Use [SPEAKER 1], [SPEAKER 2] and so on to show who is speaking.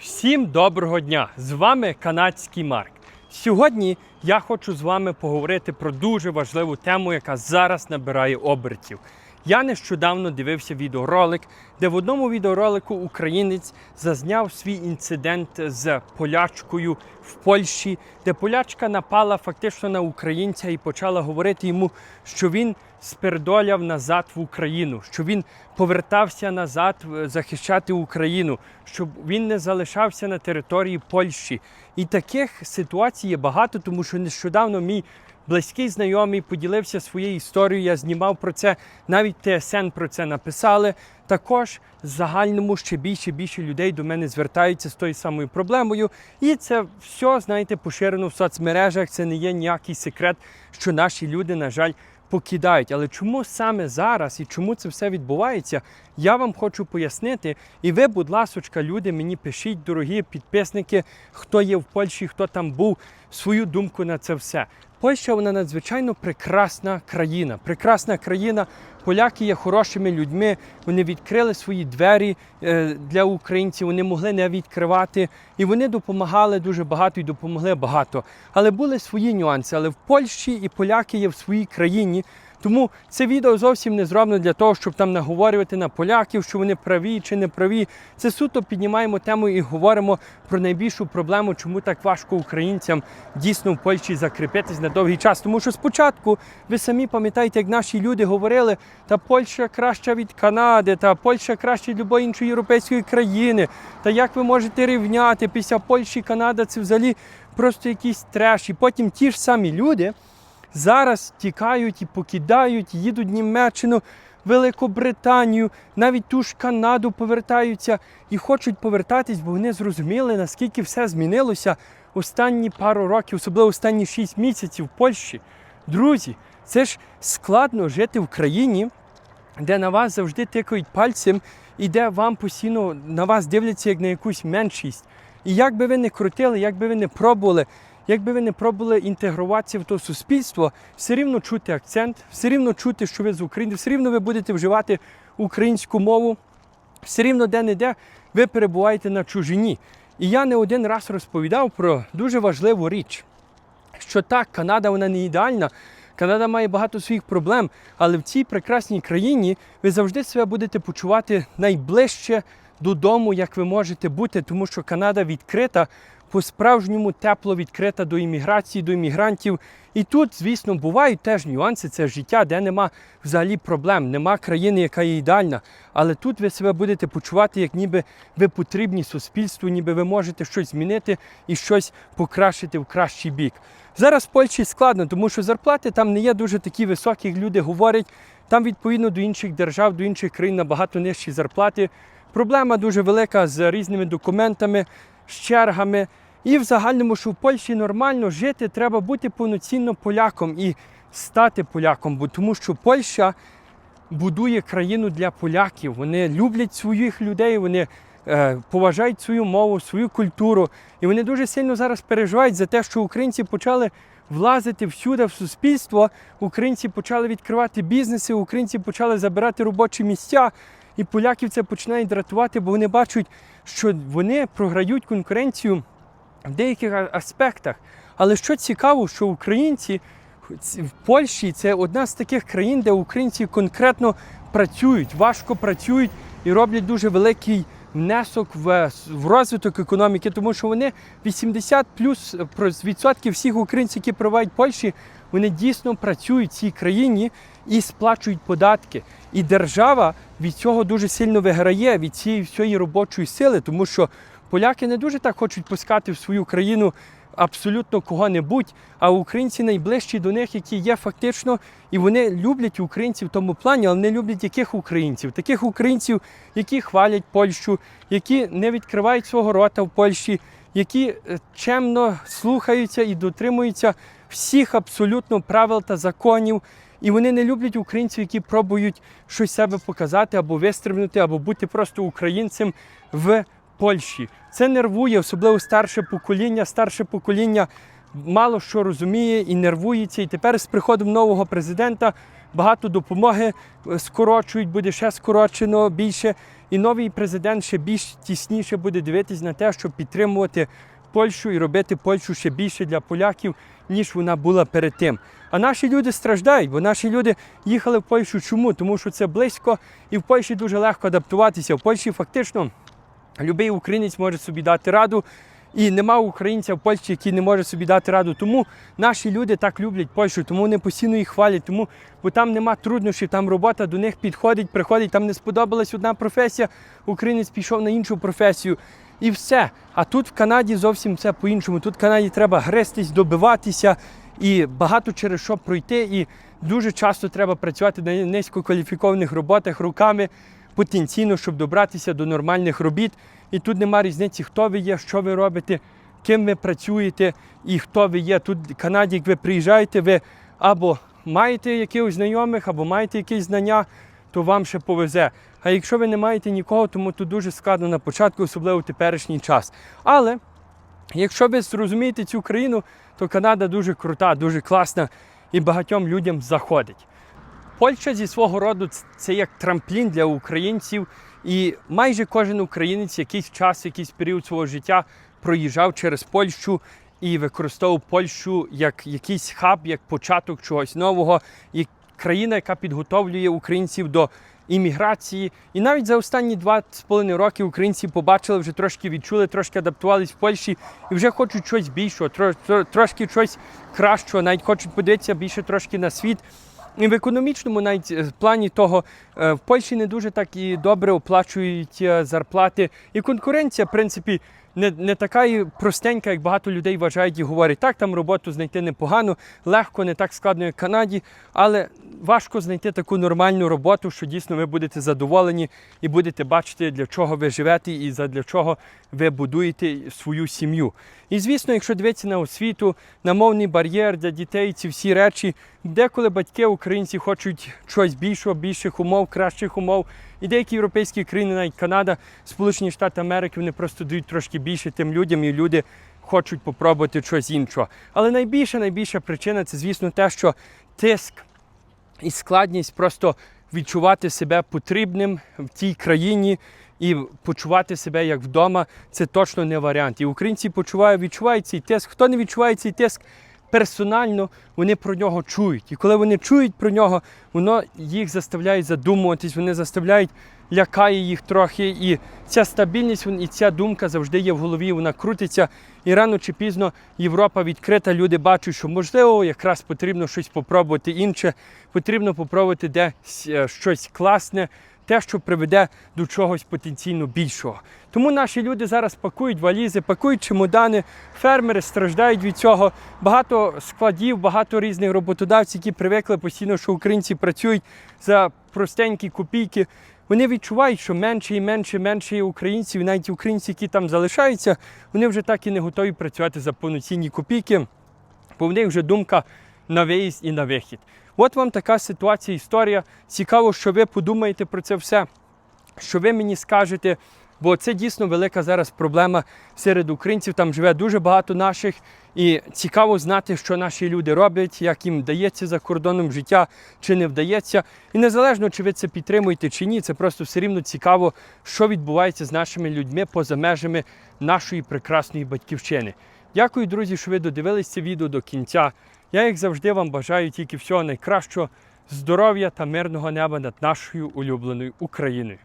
[SPEAKER 1] Всім доброго дня! З вами канадський Марк. Сьогодні я хочу з вами поговорити про дуже важливу тему, яка зараз набирає обертів. Я нещодавно дивився відеоролик, де в одному відеоролику українець зазняв свій інцидент з полячкою в Польщі, де полячка напала фактично на українця і почала говорити йому, що він спердоляв назад в Україну, що він повертався назад е, захищати Україну, щоб він не залишався на території Польщі. І таких ситуацій є багато, тому що нещодавно мій близький знайомий поділився своєю історією. Я знімав про це, навіть ТСН про це написали. Також загальному ще більше більше людей до мене звертаються з тою самою проблемою. І це все, знаєте, поширено в соцмережах. Це не є ніякий секрет, що наші люди, на жаль, покидають. Але чому саме зараз і чому це все відбувається, я вам хочу пояснити. І ви, будь ласочка, люди, мені пишіть, дорогі підписники, хто є в Польщі, хто там був, свою думку на це все. Польща вона надзвичайно прекрасна країна. Прекрасна країна. Поляки є хорошими людьми. Вони відкрили свої двері е, для українців. Вони могли не відкривати, і вони допомагали дуже багато і допомогли багато. Але були свої нюанси. Але в Польщі і поляки є в своїй країні. Тому це відео зовсім не зроблено для того, щоб там наговорювати на поляків, що вони праві чи не праві. Це суто піднімаємо тему і говоримо про найбільшу проблему, чому так важко українцям дійсно в Польщі закріпитись на довгий час. Тому що спочатку ви самі пам'ятаєте, як наші люди говорили, та Польща краща від Канади, та Польща краща від будь-якої іншої європейської країни. Та як ви можете рівняти після Польщі, Канада це взагалі просто якийсь треш. І потім ті ж самі люди зараз тікають і покидають, їдуть Німеччину, Великобританію, навіть ту ж Канаду повертаються і хочуть повертатись, бо вони зрозуміли, наскільки все змінилося останні пару років, особливо останні 6 місяців в Польщі. Друзі, це ж складно жити в країні, де на вас завжди тикають пальцем і де вам постійно на вас дивляться як на якусь меншість. І як би ви не крутили, як би ви не пробували, як би ви не пробували інтегруватися в то суспільство, все рівно чути акцент, все рівно чути, що ви з України, все рівно ви будете вживати українську мову, все рівно де-не-де ви перебуваєте на чужині. І я не один раз розповідав про дуже важливу річ, що так, Канада вона не ідеальна. Канада має багато своїх проблем, але в цій прекрасній країні ви завжди себе будете почувати найближче додому, як ви можете бути, тому що Канада відкрита, по-справжньому тепло відкрита до імміграції, до іммігрантів. І тут, звісно, бувають теж нюанси, це життя, де нема взагалі проблем, нема країни, яка є ідеальна. Але тут ви себе будете почувати, як ніби ви потрібні суспільству, ніби ви можете щось змінити і щось покращити в кращий бік. Зараз в Польщі складно, тому що зарплати там не є дуже такі високі, люди говорять. Там, відповідно до інших держав, до інших країн набагато нижчі зарплати. Проблема дуже велика з різними документами, з чергами. І в загальному, що в Польщі нормально жити, треба бути повноцінно поляком і стати поляком, бо тому що Польща будує країну для поляків. Вони люблять своїх людей, вони е, поважають свою мову, свою культуру. І вони дуже сильно зараз переживають за те, що українці почали влазити всюди в суспільство, українці почали відкривати бізнеси, українці почали забирати робочі місця. І поляків це починає дратувати, бо вони бачать, що вони програють конкуренцію в деяких аспектах. Але що цікаво, що українці в Польщі це одна з таких країн, де українці конкретно працюють, важко працюють і роблять дуже великий внесок в, в розвиток економіки, тому що вони 80 плюс відсотків всіх українців, які проживають в Польщі, вони дійсно працюють в цій країні і сплачують податки. І держава від цього дуже сильно виграє від цієї всієї робочої сили, тому що поляки не дуже так хочуть пускати в свою країну абсолютно кого-небудь, а українці найближчі до них, які є фактично, і вони люблять українців в тому плані, але не люблять яких українців? Таких українців, які хвалять Польщу, які не відкривають свого рота в Польщі, які е, чемно слухаються і дотримуються всіх абсолютно правил та законів. І вони не люблять українців, які пробують щось себе показати або вистрибнути, або бути просто українцем в Польщі. Це нервує, особливо старше покоління. Старше покоління мало що розуміє і нервується. І тепер з приходом нового президента багато допомоги скорочують, буде ще скорочено більше. І новий президент ще більш тісніше буде дивитись на те, щоб підтримувати Польщу і робити Польщу ще більше для поляків, ніж вона була перед тим. А наші люди страждають, бо наші люди їхали в Польщу. Чому? Тому що це близько, і в Польщі дуже легко адаптуватися. В Польщі фактично Любий українець може собі дати раду, і нема українця в Польщі, який не може собі дати раду. Тому наші люди так люблять Польщу, тому вони постійно їх хвалять, тому бо там нема труднощів, там робота до них підходить, приходить, там не сподобалась одна професія, українець пішов на іншу професію. І все. А тут в Канаді зовсім все по-іншому. Тут в Канаді треба грестись, добиватися і багато через що пройти. І дуже часто треба працювати на низькокваліфікованих роботах руками потенційно, щоб добратися до нормальних робіт. І тут нема різниці, хто ви є, що ви робите, ким ви працюєте і хто ви є. Тут в Канаді, як ви приїжджаєте, ви або маєте якихось знайомих, або маєте якісь знання, то вам ще повезе. А якщо ви не маєте нікого, тому тут дуже складно на початку, особливо в теперішній час. Але якщо ви зрозумієте цю країну, то Канада дуже крута, дуже класна і багатьом людям заходить. Польща зі свого роду це як трамплін для українців, і майже кожен українець якийсь час, якийсь період свого життя проїжджав через Польщу і використовував Польщу як якийсь хаб, як початок чогось нового, і країна, яка підготовлює українців до імміграції. І навіть за останні два з половиною роки українці побачили, вже трошки відчули, трошки адаптувались в Польщі і вже хочуть щось більшого, тро- тро- трошки щось кращого, навіть хочуть подивитися більше трошки на світ. І в економічному навіть е, плані того е, в Польщі не дуже так і добре оплачують е, зарплати. І конкуренція, в принципі, не, не така і простенька, як багато людей вважають і говорять. Так, там роботу знайти непогано, легко, не так складно, як в Канаді, але важко знайти таку нормальну роботу, що дійсно ви будете задоволені і будете бачити, для чого ви живете і для чого ви будуєте свою сім'ю. І звісно, якщо дивитися на освіту, на мовний бар'єр для дітей, ці всі речі, деколи батьки українці хочуть щось більшого, більших умов, кращих умов. І деякі європейські країни, навіть Канада, Сполучені Штати Америки, вони просто дають трошки більше тим людям, і люди хочуть попробувати щось іншого. Але найбільша, найбільша причина це, звісно, те, що тиск і складність просто відчувати себе потрібним в тій країні і почувати себе як вдома, це точно не варіант. І українці почувають, відчувають цей тиск. Хто не відчуває цей тиск персонально, вони про нього чують. І коли вони чують про нього, воно їх заставляє задумуватись, вони заставляють, лякає їх трохи. І ця стабільність і ця думка завжди є в голові, вона крутиться. І рано чи пізно Європа відкрита, люди бачать, що можливо якраз потрібно щось попробувати інше, потрібно попробувати десь е, щось класне, те, що приведе до чогось потенційно більшого. Тому наші люди зараз пакують валізи, пакують чемодани, фермери страждають від цього. Багато складів, багато різних роботодавців, які привикли постійно, що українці працюють за простенькі копійки. Вони відчувають, що менше і менше, менше є українців, навіть українці, які там залишаються, вони вже так і не готові працювати за повноцінні копійки, бо в них вже думка на виїзд і на вихід. От вам така ситуація, історія. Цікаво, що ви подумаєте про це все, що ви мені скажете. Бо це дійсно велика зараз проблема серед українців. Там живе дуже багато наших, і цікаво знати, що наші люди роблять, як їм вдається за кордоном життя чи не вдається. І незалежно, чи ви це підтримуєте чи ні, це просто все рівно цікаво, що відбувається з нашими людьми поза межами нашої прекрасної батьківщини. Дякую, друзі, що ви додивились це відео до кінця. Я, як завжди, вам бажаю тільки всього найкращого, здоров'я та мирного неба над нашою улюбленою Україною.